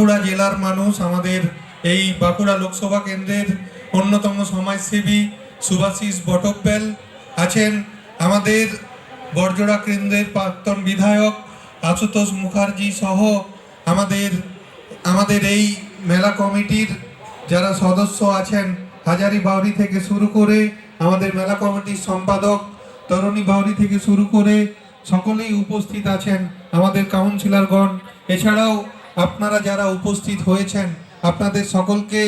বাঁকুড়া জেলার মানুষ, আমাদের এই বাঁকুড়া লোকসভা কেন্দ্রের অন্যতম সমাজসেবী সুভাষিস বটব্যাল আছেন আমাদের বড়জোড়া কেন্দ্রের প্রাক্তন বিধায়ক আশুতোষ মুখার্জি সহ আমাদের আমাদের এই মেলা কমিটির যারা সদস্য আছেন, হাজারি বাউরি থেকে শুরু করে আমাদের মেলা কমিটির সম্পাদক, তরুণী বাউরি থেকে শুরু করে সকলেই উপস্থিত আছেন আমাদের কাউন্সিলরগণ। এছাড়াও আপনারা যারা উপস্থিত হয়েছেন, আপনাদের সকলকে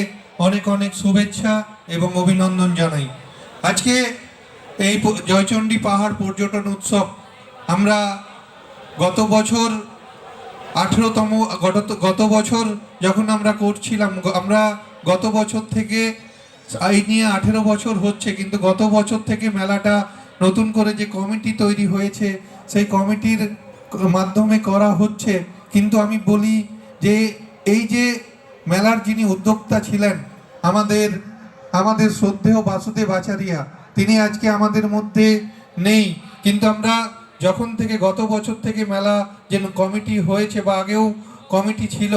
অনেক অনেক শুভেচ্ছা এবং অভিনন্দন জানাই। আজকে এই জয়চণ্ডী পাহাড় পর্যটন উৎসব, আমরা গত বছর আঠেরোতম, গত গত বছর যখন আমরা করছিলাম আমরা গত বছর থেকে এই নিয়ে আঠেরো বছর হচ্ছে, কিন্তু গত বছর থেকে মেলাটা নতুন করে যে কমিটি তৈরি হয়েছে, সেই কমিটির মাধ্যমে করা হচ্ছে। কিন্তু আমি বলি যে এই যে মেলার যিনি উদ্যোক্তা ছিলেন, আমাদের আমাদের শ্রদ্ধেয় বাসুদেব আচারিয়া, তিনি আজকে আমাদের মধ্যে নেই। কিন্তু আমরা যখন থেকে গত বছর থেকে মেলা যে কমিটি হয়েছে বা আগেও কমিটি ছিল,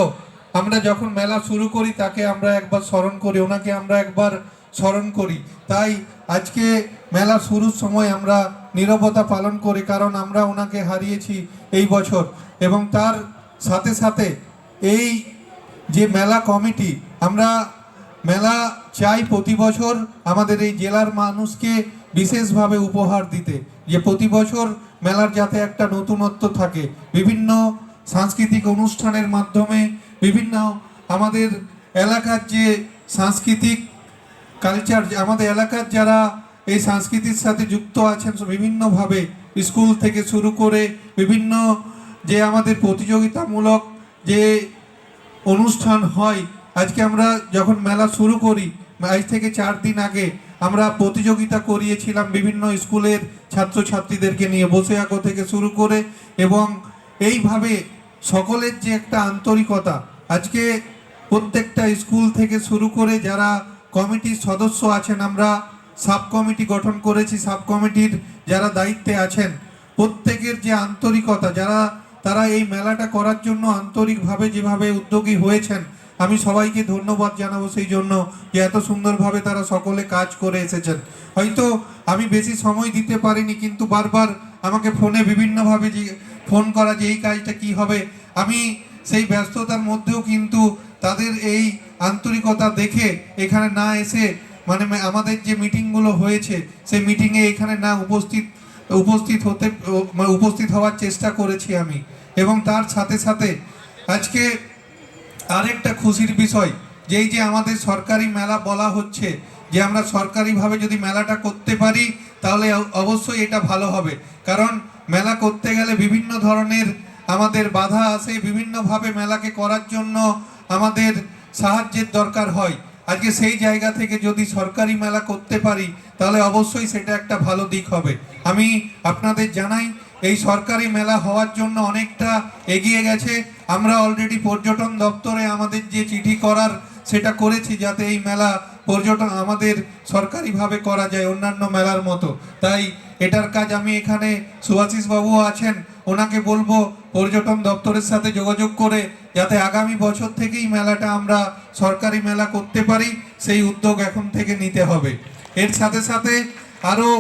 আমরা যখন মেলা শুরু করি, তাকে আমরা একবার স্মরণ করি, ওনাকে আমরা একবার স্মরণ করি। তাই আজকে মেলা শুরুর সময় আমরা নীরবতা পালন করি, কারণ আমরা ওনাকে হারিয়েছি এই বছর। এবং তার সাথে সাথে এই যে মেলা কমিটি, আমরা মেলা চাই প্রতি বছর আমাদের এই জেলার মানুষকে বিশেষভাবে উপহার দিতে, যে প্রতি বছর মেলার যাতে একটা নতুনত্ব থাকে। বিভিন্ন সাংস্কৃতিক অনুষ্ঠানের মাধ্যমে বিভিন্ন আমাদের এলাকার যে সাংস্কৃতিক কালচার আমাদের এলাকার যারা এই সংস্কৃতির সাথে যুক্ত আছেন বিভিন্নভাবে স্কুল থেকে শুরু করে বিভিন্ন যে আমাদের প্রতিযোগিতামূলক যে অনুষ্ঠান হয়, আজকে আমরা যখন মেলা শুরু করি, আজ থেকে চার দিন আগে আমরা প্রতিযোগিতা করিয়েছিলাম বিভিন্ন স্কুলের ছাত্রছাত্রীদেরকে নিয়ে বসে আঁকো থেকে শুরু করে এবং এইভাবে সকলের যে একটা আন্তরিকতা, আজকে প্রত্যেকটা স্কুল থেকে শুরু করে যারা কমিটির সদস্য আছেন, আমরা সাব কমিটি গঠন করেছি সাব কমিটির যারা দায়িত্বে আছেন, প্রত্যেকের যে আন্তরিকতা, যারা তারা এই মেলাটা করার জন্য আন্তরিকভাবে যেভাবে উদ্যোগী হয়েছেন, আমি সবাইকে ধন্যবাদ জানাব সেই জন্য যে এত সুন্দরভাবে তারা সকলে কাজ করে এসেছেন। হয়তো আমি বেশি সময় দিতে পারিনি, কিন্তু বারবার আমাকে ফোনে বিভিন্নভাবে যে, ফোন করা যে এই কাজটা কি হবে, আমি সেই ব্যস্ততার মধ্যেও কিন্তু তাদের এই আন্তরিকতা দেখে এখানে না এসে মানে আমাদের যে মিটিংগুলো হয়েছে, সেই মিটিংয়ে এখানে না উপস্থিত উপস্থিত হতে মানে উপস্থিত হওয়ার চেষ্টা করেছি আমি। এবং তার সাথে সাথে আজকে আরেকটা খুশির বিষয়, যেই যে আমাদের সরকারি মেলা বলা হচ্ছে, যে আমরা সরকারিভাবে যদি মেলাটা করতে পারি, তাহলে অবশ্যই এটা ভালো হবে। কারণ মেলা করতে গেলে বিভিন্ন ধরনের আমাদের বাধা আসে, বিভিন্নভাবে মেলাকে করার জন্য আমাদের সাহায্যের দরকার হয়। আজকে সেই জায়গা থেকে যদি সরকারি মেলা করতে পারি, তাহলে অবশ্যই সেটা একটা ভালো দিক হবে। আমি আপনাদের জানাই, এই সরকারি মেলা হওয়ার জন্য অনেকটা এগিয়ে গেছে। আমরা অলরেডি পর্যটন দপ্তরে আমাদের যে চিঠি করার, সেটা করেছি যাতে এই মেলা পর্যটন আমাদের সরকারিভাবে করা যায় অন্যান্য মেলার মতো। তাই এটার কাজ আমি এখানে সুভাষিস বাবুও আছেন, ওনাকে বলব পর্যটন দপ্তরের সাথে যোগাযোগ করে যাতে আগামী বছর থেকেই মেলাটা আমরা সরকারি মেলা করতে পারি, সেই উদ্যোগ এখন থেকে নিতে হবে। এর সাথে সাথে আরও